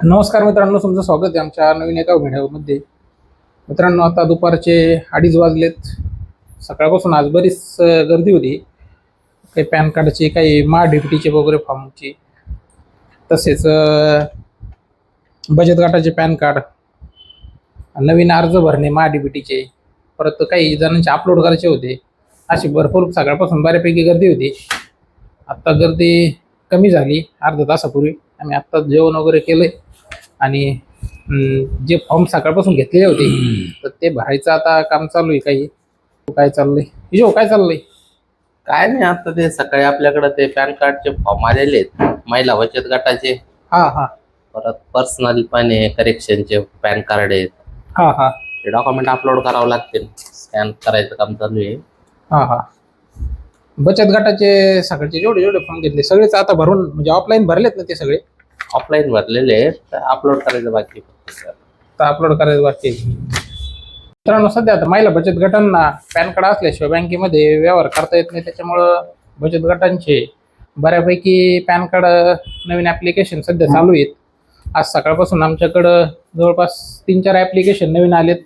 नमस्कार मित्रांनो तुमचं स्वागत आहे आमच्या नवीन एका व्हिडिओमध्ये. मित्रांनो आता दुपारचे अडीच वाजलेत. सकाळपासून आज बरीच गर्दी होती. काही पॅन कार्डची काही मा डिप्टीचे वगैरे फॉर्मची. तसेच बचत गटाचे पॅन कार्ड नवीन अर्ज भरणे मा डीबीटीचे परत काही जणांचे अपलोड करायचे होते. अशी भरपूर सकाळपासून बऱ्यापैकी गर्दी होती. आत्ता गर्दी कमी झाली अर्धा तासापूर्वी. आम्ही आत्ता जेवण वगैरे केलं आहे आणि जे फॉर्म सकाळपासून घेतलेले होते तर ते भरायचं आता काम चालू आहे काही. काय चाललंय? जो काय चाललंय? काय नाही आता ते सकाळी आपल्याकडे ते पॅन कार्डचे फॉर्म आलेले आहेत महिला बचत गटाचे. हा हा. परत पर्सनल पण आहे करेक्शनचे पॅन कार्ड आहेत. हा हा. ते डॉक्युमेंट अपलोड करावं लागतील. स्कॅन करायचं काम चालू आहे. हा हा. बचत गटाचे सकाळचे जेवढे जेवढे फॉर्म घेतले सगळेच आता भरून म्हणजे ऑफलाईन भरलेत ना ते सगळे? ऑफलाईन भरलेले आहेत तर अपलोड करायचं बाकी तर अपलोड करायचं बाकी. मित्रांनो सध्या आता महिला बचत गटांना पॅन कार्ड असल्याशिवाय बँकेमध्ये व्यवहार करता येत नाही. त्याच्यामुळं बचत गटांचे बऱ्यापैकी पॅन कार्ड नवीन ॲप्लिकेशन सध्या चालू आहेत. आज सकाळपासून आमच्याकडं जवळपास तीन चार ॲप्लिकेशन नवीन आलेत.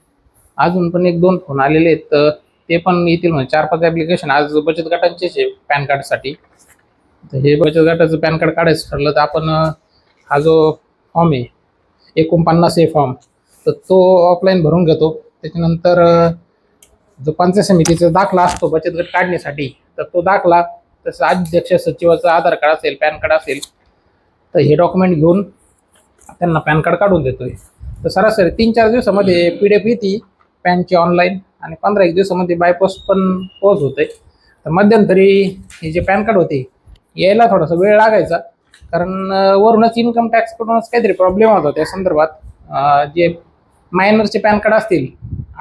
अजून पण एक दोन फोन आलेले आहेत तर ते पण येतील म्हणजे चार पाच ॲप्लिकेशन आज बचत गटांचेच आहे पॅन कार्डसाठी. तर हे बचत गटाचं पॅन कार्ड काढायचं ठरलं तर आपण हा जो फॉर्म आहे एकोणपन्नास ए फॉर्म तर तो ऑफलाईन भरून घेतो. त्याच्यानंतर जो पंचायत समितीचा दाखला असतो बचत गट काढण्यासाठी तर तो दाखला तसं अध्यक्ष सचिवाचं आधार कार्ड असेल पॅन कार्ड असेल तर हे डॉक्युमेंट घेऊन त्यांना पॅन कार्ड काढून देतोय. तर सरासरी तीन चार दिवसामध्ये पी डी एफ येते पॅनची ऑनलाईन आणि पंधरा एक दिवसामध्ये बायपोस्ट पण पोच होते तर मध्यंतरी हे जे पॅन कार्ड होते यायला थोडासा वेळ लागायचा. कारण वरूनच इन्कम टॅक्स कडूनच काहीतरी प्रॉब्लेम होता त्या संदर्भात. जे मायनरचे पॅन कार्ड असतील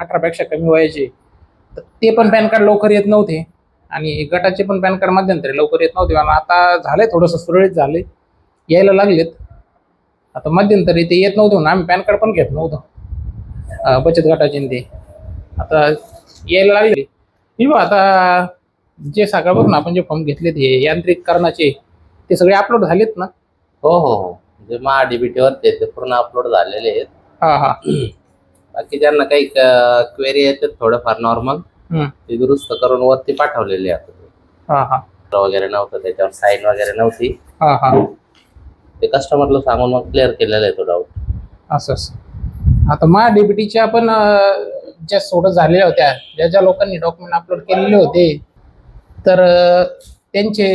अठरापेक्षा कमी वयाचे तर ते पण पॅन कार्ड लवकर येत नव्हते. आणि गटाचे पण पॅन कार्ड मध्यंतरी लवकर येत नव्हते. आणि आता झाले थोडंसं सुरळीत झाले यायला लागलेत. आता मध्यंतरी ते येत नव्हते म्हणून आम्ही पॅन कार्ड पण घेत नव्हतो. बचत गटाचे ते. आता यायला लागले. किंवा आता जे सकाळपासून आपण जे फॉर्म घेतलेत हे यांत्रिकरणाचे ते सगळे अपलोड झालेत ना? हो हो हो. जे महा DBT वर ते ते पूर्ण अपलोड झालेले आहेत. हा हा. बाकी ज्यांना काही क्वेरी येतात थोडंफार नॉर्मल हम्म. ते दुरुस्त करून वरती पाठवलेले आहेत. हा हा. वगैरे नव्हतं त्याच्यावर साईन वगैरे नव्हती. हा हा. ते कस्टमरला सांगून मग क्लिअर केलेलं आहे तो डाऊट असं असं. आता मा डीबीटीच्या पण अं, ज्या सोडत झालेल्या होत्या ज्या ज्या लोकांनी डॉक्युमेंट अपलोड केलेले होते तर अं, त्यांचे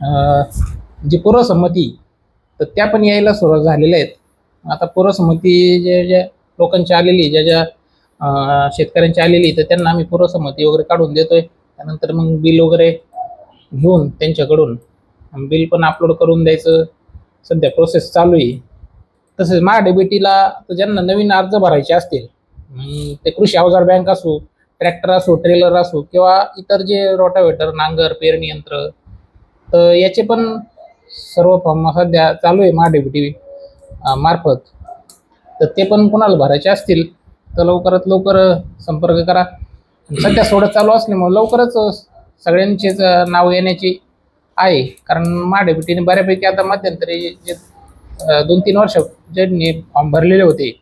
जी पूर्वसंमती तर त्या पण यायला सुरुवात झालेल्या आहेत. आता पूर्वसंमती जे ज्या लोकांची आलेली ज्या ज्या शेतकऱ्यांची आलेली तर त्यांना आम्ही पूर्वसंमती वगैरे काढून देतोय. त्यानंतर मग बिल वगैरे घेऊन त्यांच्याकडून बिल पण अपलोड करून द्यायचं. सध्या प्रोसेस चालू आहे. तसेच मा डेबिटीला ज्यांना नवीन अर्ज भरायचे असतील ते कृषी अवजार बँक असो ट्रॅक्टर असो ट्रेलर असो किंवा इतर जे रोटावेटर नांगर पेरणी यंत्र तर याचे पण सर्व फॉर्म सध्या चालू आहे महाडेबी टी व्ही मार्फत. तर ते पण कोणाला भरायचे असतील तर लवकरात लवकर संपर्क करा. सध्या सोडत चालू असल्यामुळे लवकरच सगळ्यांचेच नाव येण्याची आहे. कारण महाडेबीटीने बऱ्यापैकी आता मध्यंतरी जे दोन तीन वर्ष ज्यांनी फॉर्म भरलेले होते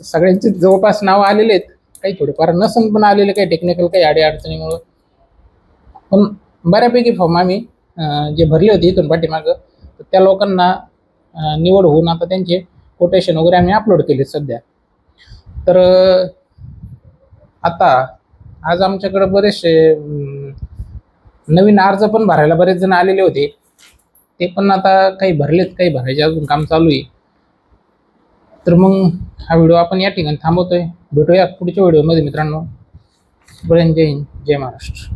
सगळ्यांचे जवळपास नाव आलेले आहेत. काही थोडेफार नसन पण आलेले काही टेक्निकल काही अडी अडचणीमुळं पण बऱ्यापैकी फॉर्म आम्ही जे भरले होते इथून पाठीमागं तर त्या लोकांना निवड होऊन आता त्यांचे कोटेशन वगैरे आम्ही अपलोड केले सध्या. तर आता आज आमच्याकडे बरेचसे नवीन अर्ज पण भरायला बरेच जण आलेले होते. ते पण आता काही भरलेत काही भरायचे अजून काम चालू आहे. तर मग हा व्हिडिओ आपण या ठिकाणी थांबवतोय. भेटूया पुढच्या व्हिडिओमध्ये मित्रांनो. पर्यंत जय हिंद जय महाराष्ट्र.